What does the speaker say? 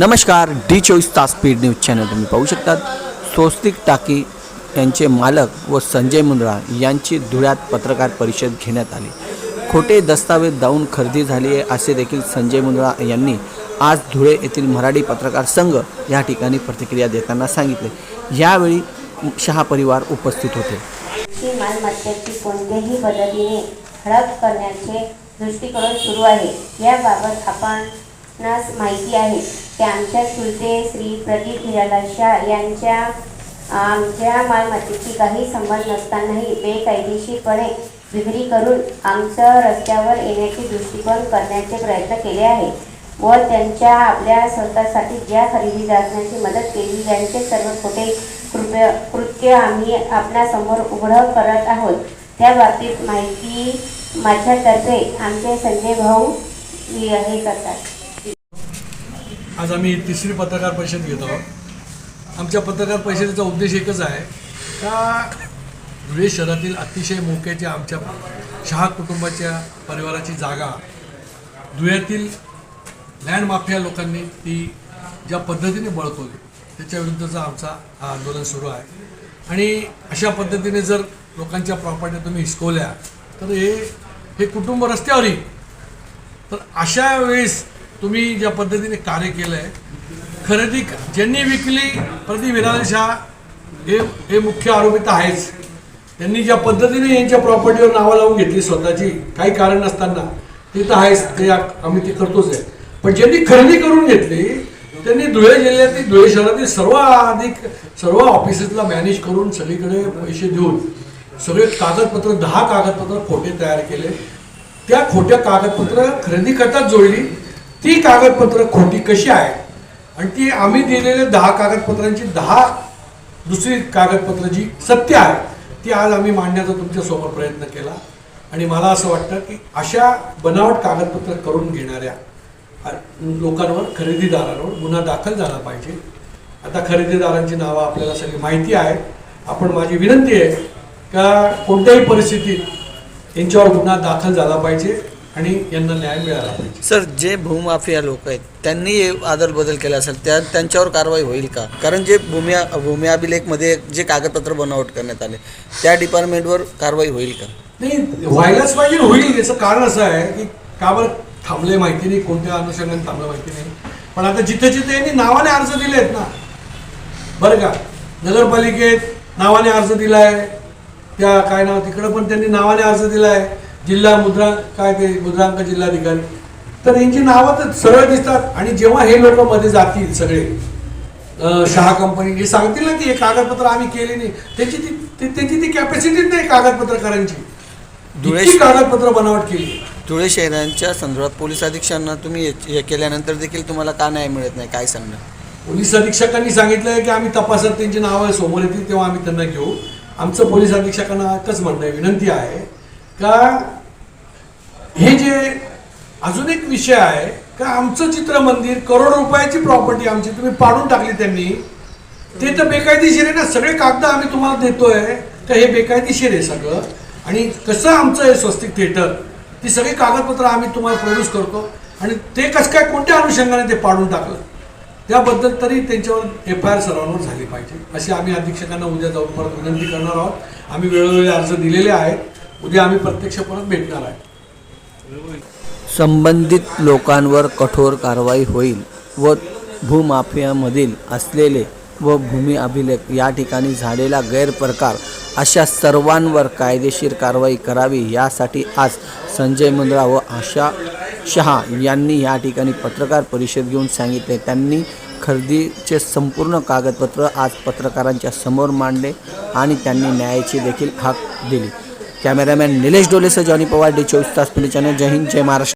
नमस्कार डी चोवीस तास स्पीड न्यूज चॅनल तुम्ही पाहू शकतात. स्वस्तिक टाकी यांचे मालक व संजय मुंद्रा यांची धुळ्यात पत्रकार परिषद घेण्यात आली. खोटे दस्तावेज दावून खरेदी झाली आहे असे देखील संजय मुंद्रा यांनी आज धुळे येथील मराठी पत्रकार संघ या ठिकाणी प्रतिक्रिया देताना सांगितले. यावेळी शहा परिवार उपस्थित होते. मालमत्तेची कोणत्याही पद्धतीने हडप करण्याचे दृष्टिकोन सुरू आहे. याबाबत आपणास माहिती आहे. की आमच्या चुलते श्री प्रदीप हिराला शाह यांच्या आमच्या मालमत्तेची काही संबंध नसतानाही बेकायदेशीरपणे विक्री करून आमचं रस्त्यावर येण्याचे दृष्टिकोन करण्याचे प्रयत्न केले आहे. व त्यांच्या आपल्या स्वतःसाठी ज्या खरेदीदारांची मदत केली त्यांचे सर्व खोटे कृत्य कृत्य आम्ही आपल्यासमोर उघडं करत आहोत. त्या बाबतीत माहिती माझ्यातर्फे आमचे संजय भाऊ हे करतात. आज आम्ही तिसरी पत्रकार परिषद घेत आहोत. आमच्या पत्रकार परिषदेचा उद्देश एकच आहे का धुळे शहरातील अतिशय मोक्याच्या आमच्या शहा कुटुंबाच्या परिवाराची जागा धुळ्यातील लँड माफिया लोकांनी ती ज्या पद्धतीने बळकवली त्याच्या विरुद्धचा आमचा हा आंदोलन सुरू आहे. आणि अशा पद्धतीने जर लोकांच्या प्रॉपर्टी तुम्ही हिसकवल्या तर हे हे कुटुंब रस्त्यावर येईल तर अशा वेळेस तुम्ही ज्या पद्धतीने कार्य केलं आहे खरेदी ज्यांनी विकली प्रदीप विराज शाह हे हे मुख्य आरोपी तर आहेच. त्यांनी ज्या पद्धतीने यांच्या प्रॉपर्टीवर नावं लावून घेतली स्वतःची काही कारण नसताना ते तर आहेच ते आम्ही ते करतोच आहे. पण ज्यांनी खरेदी करून घेतली त्यांनी धुळे जिल्ह्यातील धुळे शहरातील सर्व अधिक सर्व ऑफिसेसला मॅनेज करून सगळीकडे पैसे देऊन सगळे कागदपत्र दहा कागदपत्र खोटे तयार केले. त्या खोट्या कागदपत्र खरेदी करताच जोडली. ती कागदपत्र खोटी कशी आहे आणि ती आम्ही दिलेले दहा कागदपत्रांची दहा दुसरी कागदपत्र जी सत्य आहे ती आज आम्ही मांडण्याचा तुमच्यासमोर प्रयत्न केला. आणि मला असं वाटतं की अशा बनावट कागदपत्र करून घेणाऱ्या लोकांवर खरेदीदारांवर गुन्हा दाखल झाला पाहिजे. आता खरेदीदारांची नावं आपल्याला सगळी माहिती आहे आपण माझी विनंती आहे का कोणत्याही परिस्थितीत यांच्यावर गुन्हा दाखल झाला पाहिजे. आणि यांना न्याय मिळाला पाहिजे. सर जे भूमाफिया लोक आहेत त्यांनी आदल बदल केला असेल त्या त्यांच्यावर कारवाई होईल का? कारण जे भूमी भूमी अभिलेखमध्ये जे कागदपत्र बनावट करण्यात आले त्या डिपार्टमेंटवर कारवाई होईल का? नाही व्हायलाच पाहिजे होईल. याचं कारण असं आहे की का बरं थांबले माहिती नाही कोणत्या अनुषंगाने थांबलं माहिती नाही. पण आता जिथे जिथे यांनी नावाने अर्ज दिले आहेत ना बरं का नगरपालिकेत नावाने अर्ज दिलाय त्या काय नाव तिकडं पण त्यांनी नावाने अर्ज दिलाय. जिल्हा मुद्रा काय ते मुद्रांक जिल्हाधिकारी. तर यांची नावं तर सरळ दिसतात आणि जेव्हा हे लोक मध्ये जातील सगळे शहा कंपनी हे सांगतील ना की हे कागदपत्र आम्ही केले नाही. त्याची ती ते- त्यांची ती कॅपॅसिटीच नाही कागदपत्र करायची कागदपत्र बनावट केली. धुळे शहरांच्या संदर्भात पोलीस अधीक्षकांना तुम्ही हे- केल्यानंतर देखील तुम्हाला का न्याय मिळत नाही? काय सांगणार? पोलीस अधीक्षकांनी सांगितलंय की आम्ही तपासात त्यांची नावं समोर येतील तेव्हा आम्ही त्यांना घेऊ. आमचं पोलीस अधीक्षकांना एकच म्हणणं विनंती आहे का हे जे अजून एक विषय आहे का आमचं चित्र मंदिर करोड रुपयाची प्रॉपर्टी आमची तुम्ही पाडून टाकली त्यांनी ते तर बेकायदेशीर आहे ना सगळे कागद आम्ही तुम्हाला देतोय तर हे बेकायदेशीर आहे सगळं. आणि कसं आमचं हे स्वस्तिक थिएटर ती सगळी कागदपत्र आम्ही तुम्हाला प्रोड्यूस करतो आणि ते कसं काय कोणत्या अनुषंगाने ते पाडून टाकलं? त्याबद्दल तरी त्यांच्यावर एफ आय आर सर्वांवर झाली पाहिजे. अशी आम्ही अधीक्षकांना उद्या जाऊन परत विनंती करणार आहोत. आम्ही वेळोवेळी अर्ज दिलेले आहेत. उद्या आम्ही प्रत्यक्ष परत भेटणार आहे. संबंधित लोकांवर कठोर कारवाई होईल व भूमाफियामधील असलेले व भूमी अभिलेख या ठिकाणी झालेला गैरप्रकार अशा सर्वांवर कायदेशीर कारवाई करावी यासाठी आज संजय मुंद्रा व आशा शहा यांनी या ठिकाणी पत्रकार परिषद घेऊन सांगितले. त्यांनी खरेदीचे संपूर्ण कागदपत्र आज पत्रकारांच्या समोर मांडले आणि त्यांनी न्यायाची देखील हाक दिली. कॅमेरामॅन निलेश डोलेसह जॉनी पवार डी चोवीस तास पुणे चॅनल. जय हिंद जय महाराष्ट्र.